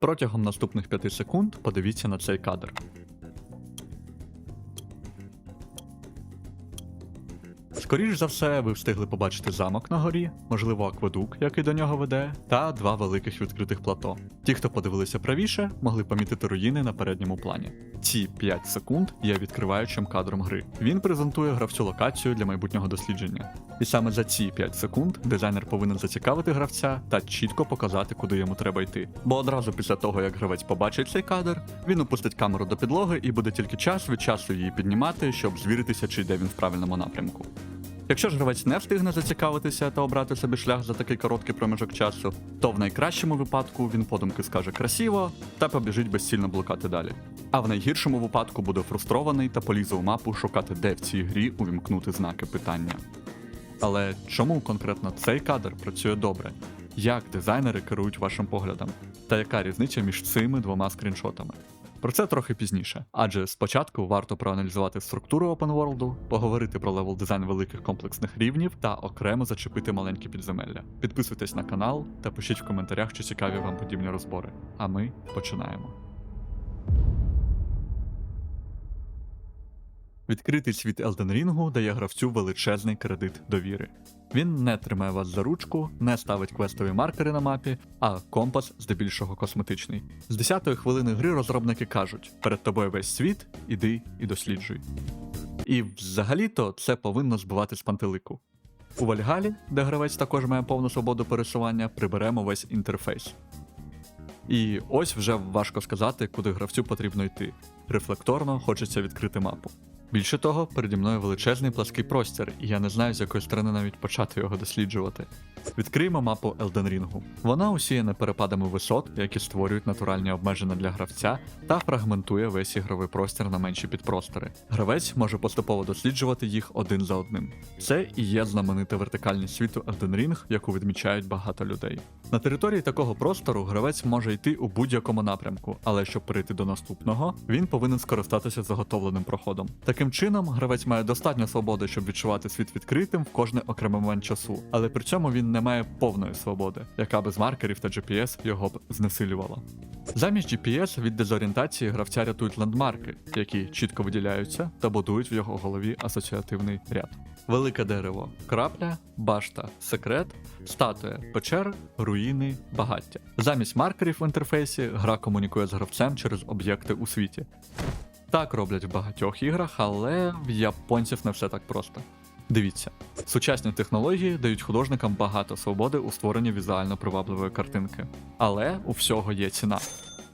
Протягом наступних 5 секунд подивіться на цей кадр. Скоріш за все, ви встигли побачити замок на горі, можливо, акведук, який до нього веде, та два великих відкритих плато. Ті, хто подивилися правіше, могли помітити руїни на передньому плані. Ці 5 секунд є відкриваючим кадром гри. Він презентує гравцю локацію для майбутнього дослідження. І саме за ці 5 секунд дизайнер повинен зацікавити гравця та чітко показати, куди йому треба йти. Бо одразу після того, як гравець побачить цей кадр, він опустить камеру до підлоги і буде тільки час від часу її піднімати, щоб звіритися, чи йде він в правильному напрямку. Якщо ж гравець не встигне зацікавитися та обрати собі шлях за такий короткий проміжок часу, то в найкращому випадку він подумки скаже красиво та побіжить безцільно блукати далі. А в найгіршому випадку буде фрустрований та полізе у мапу шукати, де в цій грі увімкнути знаки питання. Але чому конкретно цей кадр працює добре? Як дизайнери керують вашим поглядом? Та яка різниця між цими двома скріншотами? Про це трохи пізніше, адже спочатку варто проаналізувати структуру Open World, поговорити про левел дизайн великих комплексних рівнів та окремо зачепити маленькі підземелля. Підписуйтесь на канал та пишіть в коментарях, чи цікаві вам подібні розбори. А ми починаємо. Відкритий світ Elden Ring дає гравцю величезний кредит довіри. Він не тримає вас за ручку, не ставить квестові маркери на мапі, а компас здебільшого косметичний. З 10-ї хвилини гри розробники кажуть: перед тобою весь світ, іди і досліджуй. І взагалі-то це повинно збивати з пантелику. У Вальгалі, де гравець також має повну свободу пересування, приберемо весь інтерфейс. І ось вже важко сказати, куди гравцю потрібно йти. Рефлекторно хочеться відкрити мапу. Більше того, переді мною величезний плаский простір, і я не знаю, з якої сторони навіть почати його досліджувати. Відкриємо мапу Elden Ring. Вона усіяна перепадами висот, які створюють натуральні обмеження для гравця, та фрагментує весь ігровий простір на менші підпростори. Гравець може поступово досліджувати їх один за одним. Це і є знаменита вертикальність світу Elden Ring, яку відмічають багато людей. На території такого простору гравець може йти у будь-якому напрямку, але щоб перейти до наступного, він повинен скористатися заготовленим проходом. Таким чином, гравець має достатньо свободи, щоб відчувати світ відкритим в кожний окремий момент часу, але при цьому він не має повної свободи, яка без маркерів та GPS його б знесилювала. Замість GPS від дезорієнтації гравця рятують лендмарки, які чітко виділяються та будують в його голові асоціативний ряд. Велике дерево, крапля, башта, секрет, статуя, печер, руїни, багаття. Замість маркерів в інтерфейсі гра комунікує з гравцем через об'єкти у світі. Так роблять в багатьох іграх, але в японців не все так просто. Дивіться, сучасні технології дають художникам багато свободи у створенні візуально привабливої картинки. Але у всього є ціна.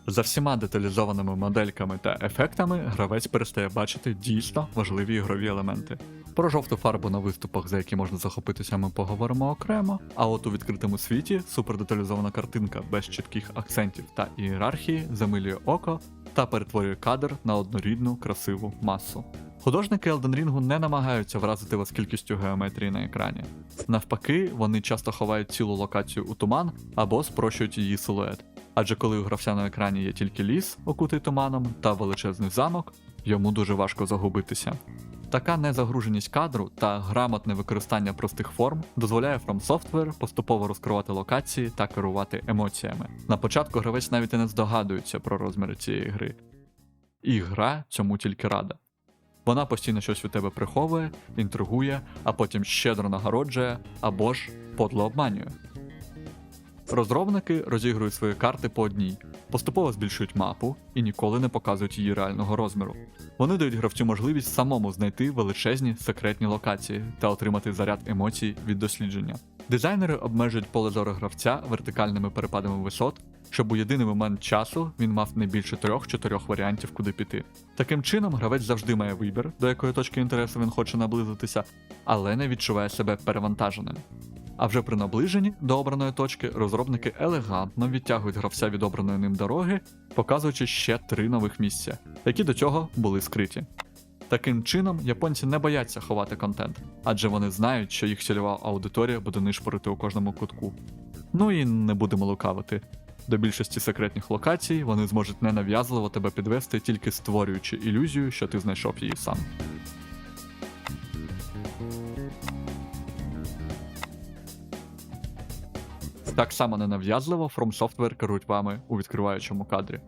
За всіма деталізованими модельками та ефектами гравець перестає бачити дійсно важливі ігрові елементи. Про жовту фарбу на виступах, за які можна захопитися, ми поговоримо окремо. А от у відкритому світі супердеталізована картинка без чітких акцентів та ієрархії замилює око та перетворює кадр на однорідну красиву масу. Художники Elden Ring не намагаються вразити вас кількістю геометрії на екрані. Навпаки, вони часто ховають цілу локацію у туман або спрощують її силует. Адже коли у гравця на екрані є тільки ліс, окутий туманом, та величезний замок, йому дуже важко загубитися. Така незагруженість кадру та грамотне використання простих форм дозволяє From Software поступово розкривати локації та керувати емоціями. На початку гравець навіть і не здогадується про розміри цієї гри. І гра цьому тільки рада. Вона постійно щось від тебе приховує, інтригує, а потім щедро нагороджує або ж подло обманює. Розробники розігрують свої карти по одній, поступово збільшують мапу і ніколи не показують її реального розміру. Вони дають гравцю можливість самому знайти величезні секретні локації та отримати заряд емоцій від дослідження. Дизайнери обмежують поле зору гравця вертикальними перепадами висот, щоб у єдиний момент часу він мав не більше трьох-чотирьох варіантів, куди піти. Таким чином, гравець завжди має вибір, до якої точки інтересу він хоче наблизитися, але не відчуває себе перевантаженим. А вже при наближенні до обраної точки розробники елегантно відтягують гравця від обраної ним дороги, показуючи ще три нових місця, які до цього були скриті. Таким чином, японці не бояться ховати контент, адже вони знають, що їх цільова аудиторія буде нишпорити у кожному кутку. Ну і не будемо лукавити. До більшості секретних локацій вони зможуть ненав'язливо тебе підвести, тільки створюючи ілюзію, що ти знайшов її сам. Так само ненав'язливо From Software керують вами у відкриваючому кадрі.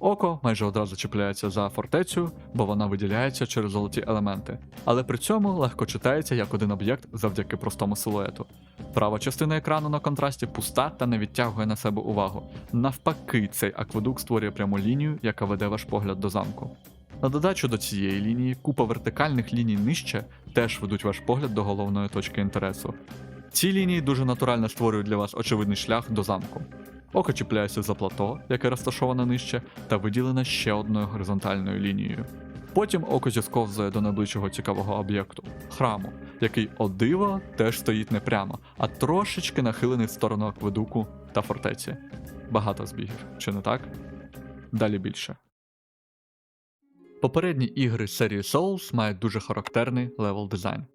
Око майже одразу чіпляється за фортецю, бо вона виділяється через золоті елементи, але при цьому легко читається як один об'єкт завдяки простому силуету. Права частина екрану на контрасті пуста та не відтягує на себе увагу. Навпаки, цей акведук створює пряму лінію, яка веде ваш погляд до замку. На додачу до цієї лінії купа вертикальних ліній нижче теж ведуть ваш погляд до головної точки інтересу. Ці лінії дуже натурально створюють для вас очевидний шлях до замку. Око чіпляється за плато, яке розташоване нижче, та виділене ще одною горизонтальною лінією. Потім око зісковзує до найближчого цікавого об'єкту храму, який о диво теж стоїть не прямо, а трошечки нахилений в сторону акведуку та фортеці. Багато збігів, чи не так? Далі більше. Попередні ігри серії Souls мають дуже характерний левел дизайн.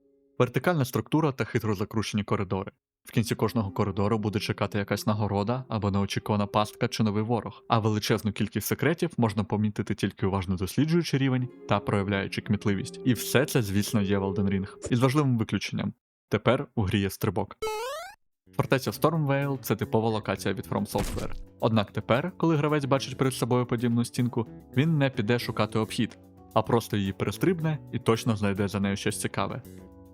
Вертикальна структура та хитро закручені коридори. В кінці кожного коридору буде чекати якась нагорода або неочікувана пастка чи новий ворог, а величезну кількість секретів можна помітити тільки уважно досліджуючи рівень та проявляючи кмітливість. І все це, звісно, є в Elden Ring. Із важливим виключенням. Тепер у грі є стрибок. Фортеця Stormvale – це типова локація від From Software. Однак тепер, коли гравець бачить перед собою подібну стінку, він не піде шукати обхід, а просто її перестрибне і точно знайде за нею щось цікаве.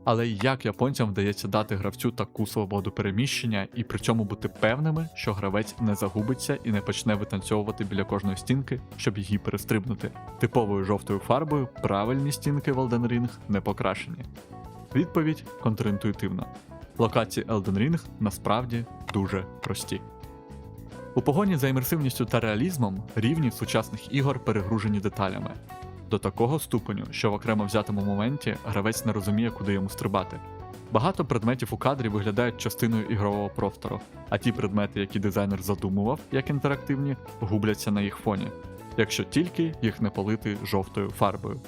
Але як японцям вдається дати гравцю таку свободу переміщення і при цьому бути певними, що гравець не загубиться і не почне витанцьовувати біля кожної стінки, щоб її перестрибнути. Типовою жовтою фарбою правильні стінки в Elden Ring не покрашені. Відповідь контрінтуїтивна. Локації Elden Ring насправді дуже прості. У погоні за імерсивністю та реалізмом рівні сучасних ігор перегружені деталями. До такого ступеню, що в окремо взятому моменті гравець не розуміє, куди йому стрибати. Багато предметів у кадрі виглядають частиною ігрового простору, а ті предмети, які дизайнер задумував як інтерактивні, губляться на їх фоні, якщо тільки їх не полити жовтою фарбою.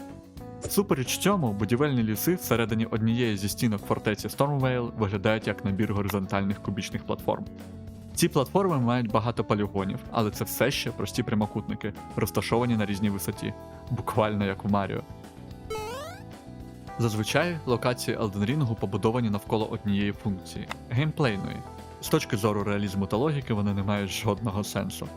Супереч цьому, будівельні ліси всередині однієї зі стінок фортеці Stormvale виглядають як набір горизонтальних кубічних платформ. Ці платформи мають багато полігонів, але це все ще прості прямокутники, розташовані на різній висоті, буквально як в Маріо. Зазвичай локації Elden Ring побудовані навколо однієї функції геймплейної. З точки зору реалізму та логіки вони не мають жодного сенсу.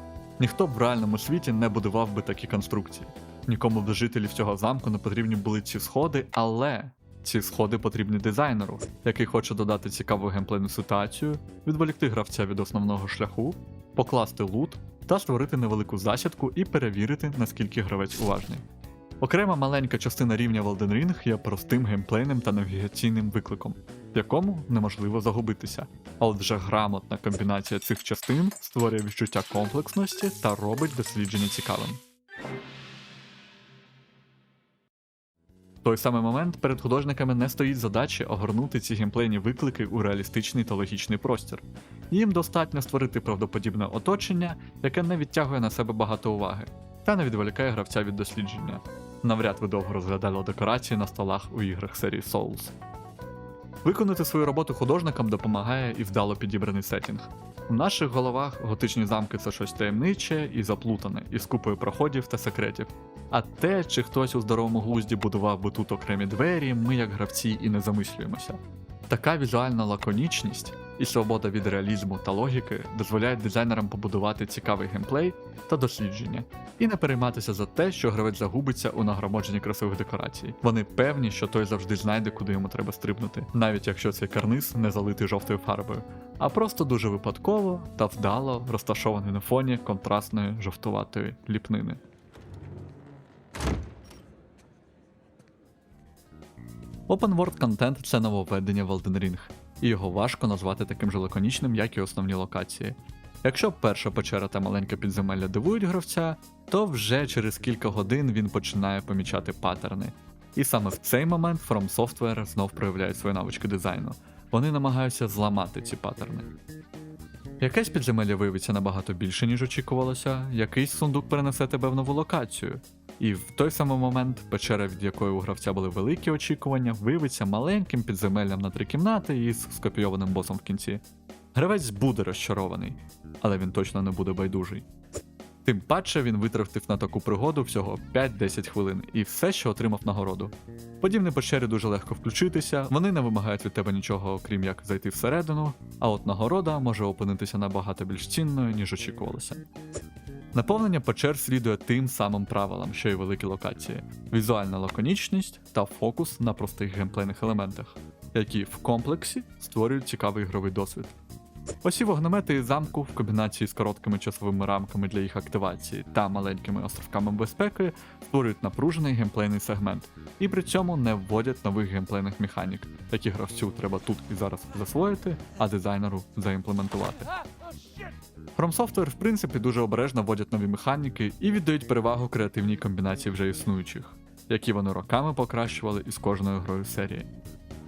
Ніхто б в реальному світі не будував би такі конструкції. Нікому б жителів цього замку не потрібні були ці сходи, але ці сходи потрібні дизайнеру, який хоче додати цікаву геймплейну ситуацію, відволікти гравця від основного шляху, покласти лут та створити невелику засідку і перевірити, наскільки гравець уважний. Окрема маленька частина рівня в Elden Ring є простим геймплейним та навігаційним викликом, в якому неможливо загубитися. А от вже грамотна комбінація цих частин створює відчуття комплексності та робить дослідження цікавим. Той самий момент перед художниками не стоїть задачі огорнути ці геймплейні виклики у реалістичний та логічний простір. Їм достатньо створити правдоподібне оточення, яке не відтягує на себе багато уваги, та не відволікає гравця від дослідження. Навряд ви довго розглядали декорації на столах у іграх серії Souls. Виконати свою роботу художникам допомагає і вдало підібраний сетінг. У наших головах готичні замки це щось таємниче і заплутане, із купою проходів та секретів. А те, чи хтось у здоровому глузді будував би тут окремі двері, ми як гравці і не замислюємося. Така візуальна лаконічність і свобода від реалізму та логіки дозволяють дизайнерам побудувати цікавий геймплей та дослідження, і не перейматися за те, що гравець загубиться у нагромадженні красивих декорацій. Вони певні, що той завжди знайде, куди йому треба стрибнути, навіть якщо цей карниз не залитий жовтою фарбою, а просто дуже випадково та вдало розташований на фоні контрастної жовтуватої ліпнини. Open World контент це нововведення в Elden Ring, і його важко назвати таким же лаконічним, як і основні локації. Якщо перша печера та маленьке підземелля дивують гравця, то вже через кілька годин він починає помічати паттерни. І саме в цей момент From Software знов проявляє свої навички дизайну. Вони намагаються зламати ці паттерни. Якесь підземелля виявиться набагато більше, ніж очікувалося, якийсь сундук перенесе тебе в нову локацію. І в той самий момент печера, від якої у гравця були великі очікування, виявиться маленьким підземеллям на три кімнати із скопійованим босом в кінці. Гравець буде розчарований, але він точно не буде байдужий. Тим паче він витратив на таку пригоду всього 5-10 хвилин і все, що отримав нагороду. Подібні печери дуже легко включитися, вони не вимагають від тебе нічого, крім як зайти всередину, а от нагорода може опинитися набагато більш цінною, ніж очікувалося. Наповнення печер слідує тим самим правилам, що й великі локації: візуальна лаконічність та фокус на простих геймплейних елементах, які в комплексі створюють цікавий ігровий досвід. Осі вогнемети замку в комбінації з короткими часовими рамками для їх активації та маленькими островками безпеки створюють напружений геймплейний сегмент і при цьому не вводять нових геймплейних механік, які гравцю треба тут і зараз засвоїти, а дизайнеру заімплементувати. From Software, в принципі, дуже обережно вводять нові механіки і віддають перевагу креативній комбінації вже існуючих, які вони роками покращували із кожною грою серії.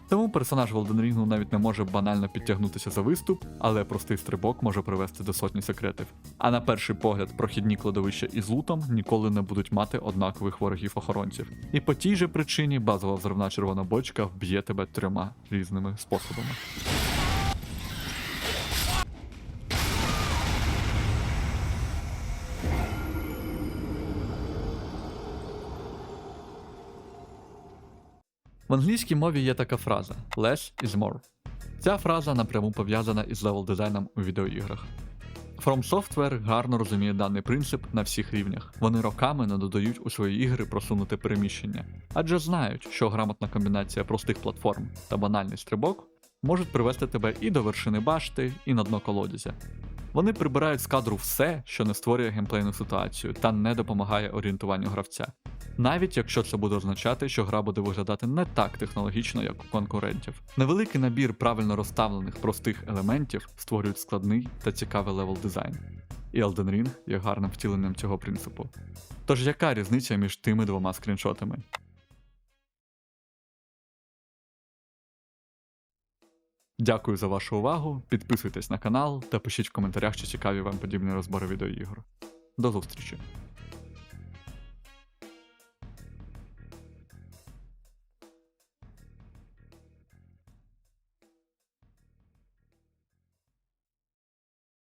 Тому персонаж в Elden Ring навіть не може банально підтягнутися за виступ, але простий стрибок може привести до сотні секретів. А на перший погляд, прохідні кладовища із лутом ніколи не будуть мати однакових ворогів-охоронців. І по тій же причині базова взривна червона бочка вб'є тебе трьома різними способами. В англійській мові є така фраза less is more. Ця фраза напряму пов'язана із левел дизайном у відеоіграх. From Software гарно розуміє даний принцип на всіх рівнях. Вони роками не додають у свої ігри просунути переміщення, адже знають, що грамотна комбінація простих платформ та банальний стрибок можуть привести тебе і до вершини башти, і на дно колодязя. Вони прибирають з кадру все, що не створює геймплейну ситуацію та не допомагає орієнтуванню гравця. Навіть якщо це буде означати, що гра буде виглядати не так технологічно, як у конкурентів. Невеликий набір правильно розставлених простих елементів створюють складний та цікавий левел дизайн. І Elden Ring є гарним втіленням цього принципу. Тож яка різниця між тими двома скріншотами? Дякую за вашу увагу. Підписуйтесь на канал та пишіть в коментарях, чи цікаві вам подібні розбори відеоігр. До зустрічі!